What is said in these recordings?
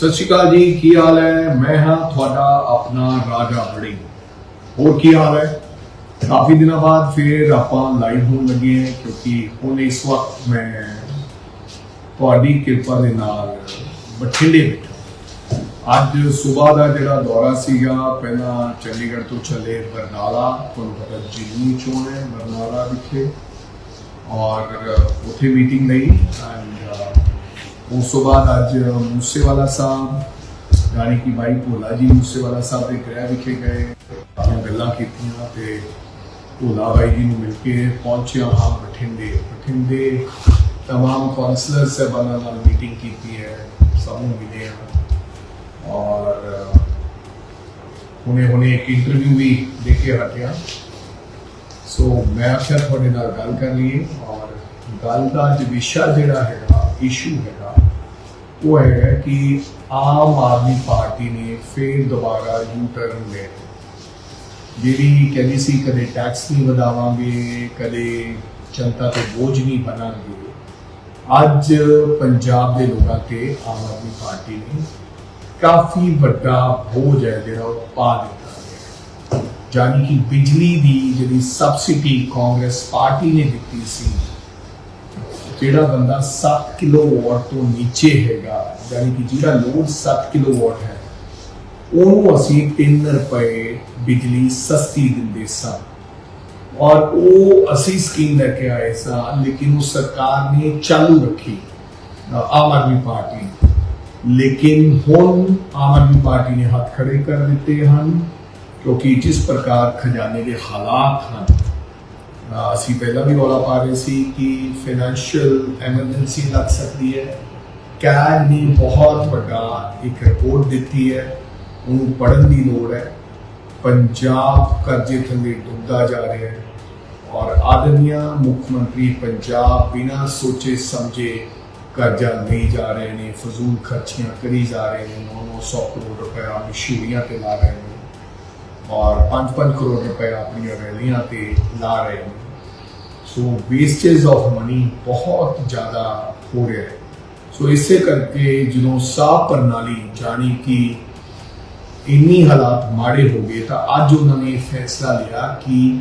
ਸਤਿ ਸ਼੍ਰੀ ਅਕਾਲ ਜੀ, ਕੀ ਹਾਲ ਹੈ? ਮੈਂ ਹਾਂ ਤੁਹਾਡਾ ਆਪਣਾ ਰਾਜਾ ਬੜੀ ਹੋਰ ਕੀ ਹਾਲ ਹੈ? ਕਾਫੀ ਦਿਨਾਂ ਬਾਅਦ ਫਿਰ ਆਪਾਂ ਲਾਈਵ ਹੋਣ ਲੱਗੇ ਹਾਂ, ਕਿਉਂਕਿ ਹੁਣ ਇਸ ਵਕਤ ਮੈਂ ਤੁਹਾਡੀ ਕਿਰਪਾ ਦੇ ਨਾਲ ਬਠਿੰਡੇ ਵਿੱਚ ਅੱਜ ਸਵੇਰ ਦਾ ਜਿਹੜਾ ਦੌਰਾ ਸੀਗਾ, ਪਹਿਲਾਂ ਚੰਡੀਗੜ੍ਹ ਤੋਂ ਚੱਲੇ ਬਰਨਾਲਾ, ਤੁਹਾਨੂੰ ਪਤਾ ਜਿੰਨੀ ਚੋਣ ਹੈ, ਬਰਨਾਲਾ ਵਿਖੇ। ਔਰ ਉੱਥੇ ਮੀਟਿੰਗ ਲਈ ਐਂਡ ਉਸ ਤੋਂ ਬਾਅਦ ਅੱਜ ਮੂਸੇਵਾਲਾ ਸਾਹਿਬ ਯਾਨੀ ਕਿ ਭਾਈ ਭੋਲਾ ਜੀ ਮੂਸੇਵਾਲਾ ਸਾਹਿਬ ਦੇ ਗ੍ਰਹਿ ਵਿਖੇ ਗਏ ਆਪਾਂ ਗੱਲਾਂ ਕੀਤੀਆਂ ਤੇ ਭੋਲਾ ਬਾਈ ਜੀ ਨੂੰ ਮਿਲ ਕੇ ਪਹੁੰਚਿਆ ਹਾਂ ਬਠਿੰਡੇ ਬਠਿੰਡੇ तमाम ਕਾਉਂਸਲਰ ਸਾਹਿਬਾਨਾਂ ਨਾਲ ਮੀਟਿੰਗ ਕੀਤੀ ਹੈ ਸਭ ਨੂੰ ਮਿਲੇ ਹਾਂ ਔਰ ਹੁਣੇ ਹੁਣੇ ਇੱਕ ਇੰਟਰਵਿਊ ਵੀ ਦੇ ਕੇ ਹਟਿਆ ਸੋ ਮੈਂ ਆਖਿਆ ਤੁਹਾਡੇ ਨਾਲ ਗੱਲ ਕਰ ਲਈਏ ਔਰ ਗੱਲ ਦਾ ਅੱਜ ਵਿਸ਼ਾ ਜਿਹੜਾ ਹੈਗਾ ਇਸ਼ੂ ਹੈਗਾ ਉਹ ਹੈਗਾ ਕਿ ਆਮ ਆਦਮੀ ਪਾਰਟੀ ਨੇ ਫੇਰ ਦੁਬਾਰਾ ਯੂ ਟਰਨ ਲੈ ਲਿਆ। ਜਿਹੜੀ ਕਹਿੰਦੀ ਸੀ ਕਦੇ ਟੈਕਸ ਨਹੀਂ ਵਧਾਵਾਂਗੇ, ਕਦੇ ਜਨਤਾ ਤੇ ਬੋਝ ਨਹੀਂ ਬਣਾਂਗੇ ਅੱਜ ਪੰਜਾਬ ਦੇ ਲੋਕਾਂ ਤੇ ਆਮ ਆਦਮੀ ਪਾਰਟੀ ਨੇ ਕਾਫੀ ਵੱਡਾ ਬੋਝ ਹੈ ਜਿਹੜਾ ਉਹ ਪਾ ਦਿੱਤਾ ਗਿਆ ਜਾਨੀ ਕਿ ਬਿਜਲੀ ਦੀ ਜਿਹੜੀ ਸਬਸਿਡੀ ਕਾਂਗਰਸ ਪਾਰਟੀ ਨੇ ਦਿੱਤੀ ਸੀ ਜਿਹੜਾ ਬੰਦਾ 7 ਕਿਲੋਵਾਟ ਤੋਂ ਨੀਚੇ ਹੈਗਾ, ਯਾਨੀ ਕਿ ਜਿਹੜਾ ਲੋਡ 7 ਕਿਲੋਵਾਟ ਹੈ, ਉਹਨੂੰ ਅਸੀਂ 3 ਰੁਪਏ ਬਿਜਲੀ ਸਸਤੀ ਦਿੰਦੇ ਸਾਂ। ਔਰ ਉਹ ਅਸੀਂ ਸਕੀਮ ਲੈ ਕੇ ਆਏ ਸਾਂ, ਲੇਕਿਨ ਉਹ ਸਰਕਾਰ ਨੇ ਚਾਲੂ ਰੱਖੀ, ਆਮ ਆਦਮੀ ਪਾਰਟੀ। ਲੇਕਿਨ ਹੁਣ ਆਮ ਆਦਮੀ ਪਾਰਟੀ ਨੇ ਹੱਥ ਖੜੇ ਕਰ ਦਿੱਤੇ ਹਨ, ਕਿਉਂਕਿ ਜਿਸ ਪ੍ਰਕਾਰ ਖਜ਼ਾਨੇ ਦੇ ਹਾਲਾਤ ਹਨ ਅਸੀਂ ਪਹਿਲਾਂ ਵੀ ਰੌਲਾ ਪਾ ਰਹੇ ਸੀ ਕਿ ਫਾਈਨੈਂਸ਼ੀਅਲ ਐਮਰਜੈਂਸੀ ਲੱਗ ਸਕਦੀ ਹੈ। ਕੈਗ ਨੇ ਬਹੁਤ ਵੱਡਾ ਇੱਕ ਰਿਪੋਰਟ ਦਿੱਤੀ ਹੈ। ਉਹਨੂੰ ਪੜ੍ਹਨ ਦੀ ਲੋੜ ਹੈ। ਪੰਜਾਬ ਕਰਜ਼ੇ ਥੱਲੇ ਡੁੱਬਦਾ ਜਾ ਰਿਹਾ ਹੈ। ਔਰ ਆਦਮੀਆਂ ਮੁੱਖ ਮੰਤਰੀ ਪੰਜਾਬ ਬਿਨਾਂ ਸੋਚੇ ਸਮਝੇ ਕਰਜ਼ਾ ਲਈ ਜਾ ਰਹੇ ਨੇ, ਫਜ਼ੂਲ ਖਰਚੀਆਂ ਕਰੀ ਜਾ ਰਹੇ ਨੇ 900 ਕਰੋੜ ਰੁਪਇਆ ਮਸ਼ਹੂਰੀਆਂ ਤੇ ਲਾ ਰਹੇ ਨੇ। ਔਰ 5-5 ਕਰੋੜ ਰੁਪਏ ਆਪਣੀਆਂ ਰੈਲੀਆਂ ਤੇ ਲਾ ਰਹੇ ਨੇ। ਸੋ ਵੇਸਟੇਜ ਆਫ ਮਨੀ ਬਹੁਤ ਜ਼ਿਆਦਾ ਹੋ ਰਿਹਾ ਹੈ। ਸੋ ਇਸੇ ਕਰਕੇ ਜਦੋਂ ਸਾਹ ਪ੍ਰਣਾਲੀ ਜਾਣੀ ਕਿ ਇੰਨੀ ਹਾਲਾਤ ਮਾੜੇ ਹੋ ਗਏ, ਤਾਂ ਅੱਜ ਉਹਨਾਂ ਨੇ ਇਹ ਫੈਸਲਾ ਲਿਆ ਕਿ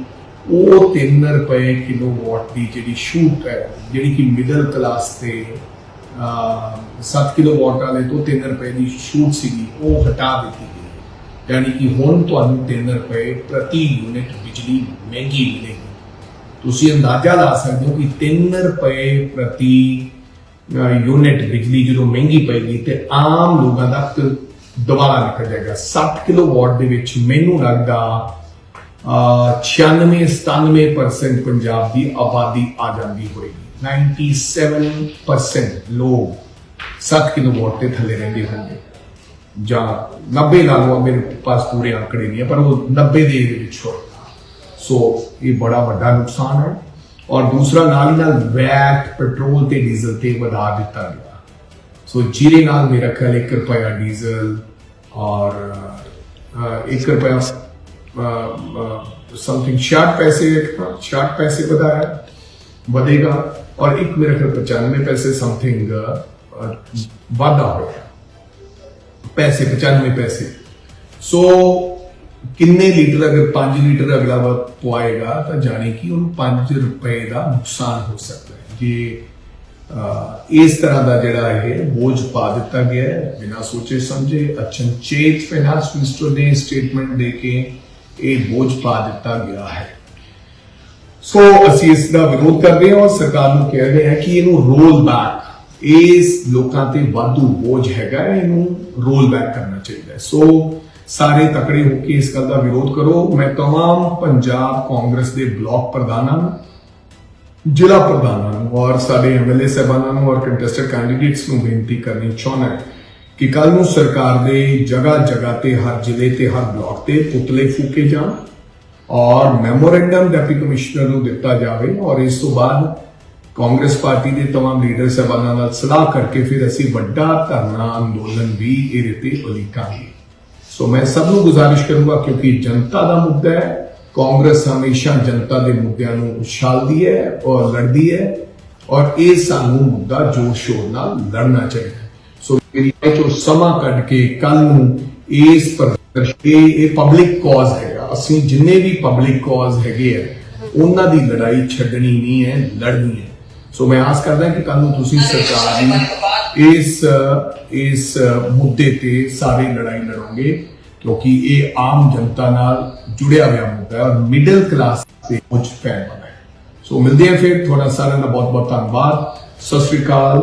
ਉਹ 3 ਰੁਪਏ ਕਿਲੋਵਾਟ ਦੀ ਜਿਹੜੀ ਛੂਟ ਹੈ, ਜਿਹੜੀ ਕਿ ਮਿਡਲ ਕਲਾਸ ਤੇ 7 ਕਿਲੋਵਾਟ ਵਾਲੇ ਤੋਂ 3 ਰੁਪਏ ਦੀ ਛੂਟ ਸੀਗੀ, ਉਹ ਹਟਾ ਦਿੱਤੀ ਯਾਨੀ ਕਿ ਹੁਣ ਤੁਹਾਨੂੰ 3 ਰੁਪਏ ਪ੍ਰਤੀ ਯੂਨਿਟ ਬਿਜਲੀ ਮਹਿੰਗੀ ਮਿਲੇਗੀ। ਤੁਸੀਂ ਅੰਦਾਜ਼ਾ ਲਾ ਸਕਦੇ ਹੋ ਕਿ 3 ਰੁਪਏ ਪ੍ਰਤੀ ਯੂਨਿਟ ਬਿਜਲੀ ਜਦੋਂ ਮਹਿੰਗੀ ਪਏਗੀ ਤੇ ਆਮ ਲੋਕਾਂ ਦਾ ਦੁਬਾਰਾ ਨਿਕਲ ਜਾਏਗਾ। 7 ਕਿਲੋਵਾਟ ਦੇ ਵਿੱਚ ਮੈਨੂੰ ਲੱਗਦਾ ਅਹ, 96 97% ਪੰਜਾਬ ਦੀ ਆਬਾਦੀ ਆ ਜਾਂਦੀ ਹੋਏਗੀ। 97% ਲੋਕ 7 ਕਿਲੋਵਾਟ ਤੇ ਥੱਲੇ ਰਹਿੰਦੇ ਹੋਣਗੇ। ਜਾਂ 90 ਲਾ ਲਓ, ਮੇਰੇ ਪਾਸ ਪੂਰੇ ਅੰਕੜੇ ਨਹੀਂ ਹੈ ਪਰ ਉਹ 90 ਦੇ ਵਿੱਚ ਹੋਏਗਾ ਸੋ ਇਹ ਬੜਾ ਵੱਡਾ ਨੁਕਸਾਨ ਹੈ। ਔਰ ਦੂਸਰਾ, ਨਾਲ ਹੀ ਨਾਲ ਵੈਟ, ਪੈਟਰੋਲ ਤੇ ਡੀਜ਼ਲ ਤੇ ਵਧਾ ਦਿੱਤਾ ਗਿਆ। ਸੋ ਜਿਹਦੇ ਨਾਲ ਮੇਰਾ ਖਿਆਲ 1 ਰੁਪਿਆ ਡੀਜ਼ਲ ਔਰ 1 ਰੁਪਿਆ ਸਮਥਿੰਗ 66 ਪੈਸੇ 66 ਪੈਸੇ ਵਧਾਇਆ, ਵਧੇਗਾ। ਔਰ ਇੱਕ ਮੇਰੇ ਖਿਆਲ 95 ਪੈਸੇ ਸਮਥਿੰਗ ਵਾਧਾ ਹੋਇਆ। ਪੈਸੇ 95 ਪੈਸੇ। ਸੋ ਕਿੰਨੇ ਲੀਟਰ ਅਗਰ 5 ਲੀਟਰ ਅਗਲਾ ਵਾਰ ਪਵਾਏਗਾ, ਤਾਂ ਜਾਣੇ ਕਿ ਉਹਨੂੰ 5 ਰੁਪਏ ਦਾ ਨੁਕਸਾਨ ਹੋ ਸਕਦਾ ਹੈ। ਜੇ ਇਸ ਤਰ੍ਹਾਂ ਦਾ ਜਿਹੜਾ ਇਹ ਬੋਝ ਪਾ ਦਿੱਤਾ ਗਿਆ ਹੈ, ਬਿਨਾਂ ਸੋਚੇ ਸਮਝੇ ਅਚਨਚੇਤ ਫਾਈਨਾਂਸ ਮਿਨਿਸਟਰ ਨੇ ਸਟੇਟਮੈਂਟ ਦੇ ਕੇ ਇਹ ਬੋਝ ਪਾ ਦਿੱਤਾ ਗਿਆ ਹੈ। ਸੋ ਅਸੀਂ ਇਸ ਦਾ ਵਿਰੋਧ ਕਰ ਰਹੇ ਹਾਂ ਔਰ ਸਰਕਾਰ ਨੂੰ ਕਹਿ ਰਹੇ ਹਾਂ ਕਿ ਇਹਨੂੰ ਰੋਲ ਬੈਕ ਇਸ ਲੋਕਾਂ ਤੇ ਵਾਧੂ ਬੋਝ ਹੈਗਾ ਹੈ, ਇਹਨੂੰ ਰੋਲ ਬੈਕ ਕਰਨਾ ਚਾਹੀਦਾ ਹੈ ਸੋ ਸਾਰੇ ਤਕੜੇ ਹੋ ਕੇ ਇਸ ਗੱਲ ਦਾ ਵਿਰੋਧ ਕਰੋ ਮੈਂ तमाम ਪੰਜਾਬ ਕਾਂਗਰਸ ਦੇ ਬਲਾਕ ਪ੍ਰਧਾਨਾਂ ਨੂੰ ਜ਼ਿਲ੍ਹਾ ਪ੍ਰਧਾਨਾਂ ਨੂੰ ਔਰ ਸਾਡੇ ਐਮਐਲਏ ਸਾਹਿਬਾਨਾਂ ਨੂੰ ਔਰ ਕੰਟੈਸਟਡ ਕੈਂਡੀਡੇਟਸ ਨੂੰ ਬੇਨਤੀ ਕਰਨੀ ਚਾਹੁੰਦਾ ਹਾਂ ਕਿ ਕੱਲ ਨੂੰ ਸਰਕਾਰ ਦੇ ਜਗ੍ਹਾ ਜਗ੍ਹਾ ਤੇ ਹਰ ਜ਼ਿਲ੍ਹੇ ਤੇ ਹਰ ਬਲਾਕ ਤੇ ਪੁਤਲੇ ਫੂਕੇ ਜਾਣ ਔਰ ਮੈਮੋਰੈਂਡਮ ਡਿਪਟੀ ਕਮਿਸ਼ਨਰ ਨੂੰ ਦਿੱਤਾ ਜਾਵੇ ਔਰ ਇਸ ਤੋਂ ਬਾਅਦ ਕਾਂਗਰਸ ਪਾਰਟੀ ਦੇ तमाम ਲੀਡਰ ਸਾਹਿਬਾਨਾਂ ਨਾਲ ਸਲਾਹ ਕਰਕੇ ਫਿਰ ਅਸੀਂ ਵੱਡਾ ਧਰਨਾ ਅੰਦੋਲਨ ਵੀ ਇਹਦੇ ਤੇ ਉਲੀਕਾਂਗੇ ਸੋ ਮੈਂ ਸਭ ਨੂੰ ਗੁਜ਼ਾਰਿਸ਼ ਕਰੂੰਗਾ ਕਿਉਂਕਿ ਜਨਤਾ ਦਾ ਮੁੱਦਾ ਹੈ ਕਾਂਗਰਸ ਹਮੇਸ਼ਾ ਜਨਤਾ ਦੇ ਮੁੱਦਿਆਂ ਨੂੰ ਉਛਾਲਦੀ ਹੈ ਔਰ ਲੜਦੀ ਹੈ ਔਰ ਇਹ ਸਾਨੂੰ ਮੁੱਦਾ ਜੋਰ ਸ਼ੋਰ ਨਾਲ ਲੜਨਾ ਚਾਹੀਦਾ ਹੈ ਸੋ ਮੇਰੀ ਇਹ ਜੋ ਸਮਾਂ ਕੱਢ ਕੇ ਕੱਲ ਨੂੰ ਇਸ ਪ੍ਰਦਰਸ਼ਨ ਇਹ ਇਹ ਪਬਲਿਕ ਕਾਜ਼ ਹੈਗਾ ਅਸੀਂ ਜਿੰਨੇ ਵੀ ਪਬਲਿਕ ਕਾਜ਼ ਹੈਗੇ ਆ ਉਹਨਾਂ ਦੀ ਲੜਾਈ ਛੱਡਣੀ ਨਹੀਂ ਹੈ ਲੜਨੀ ਹੈ ਸੋ ਮੈਂ ਆਸ ਕਰਦਾ ਕਿ ਕੱਲ ਨੂੰ ਤੁਸੀਂ ਸਰਕਾਰ ਦੀ ਇਸ ਇਸ ਮੁੱਦੇ ਤੇ ਸਾਰੀ ਲੜਾਈ ਲੜੋਗੇ ਕਿਉਂਕਿ ਇਹ ਆਮ ਜਨਤਾ ਨਾਲ ਜੁੜਿਆ ਹੋਇਆ ਮੁੱਦਾ ਹੈ ਔਰ ਮਿਡਲ ਕਲਾਸ ਤੇ ਕੁਝ ਪੈਣ ਵਾਲਾ ਹੈ ਸੋ ਮਿਲਦੇ ਹਾਂ ਫਿਰ ਤੁਹਾਡਾ ਸਾਰਿਆਂ ਦਾ ਬਹੁਤ ਬਹੁਤ ਧੰਨਵਾਦ ਸਤਿ ਸ਼੍ਰੀ ਅਕਾਲ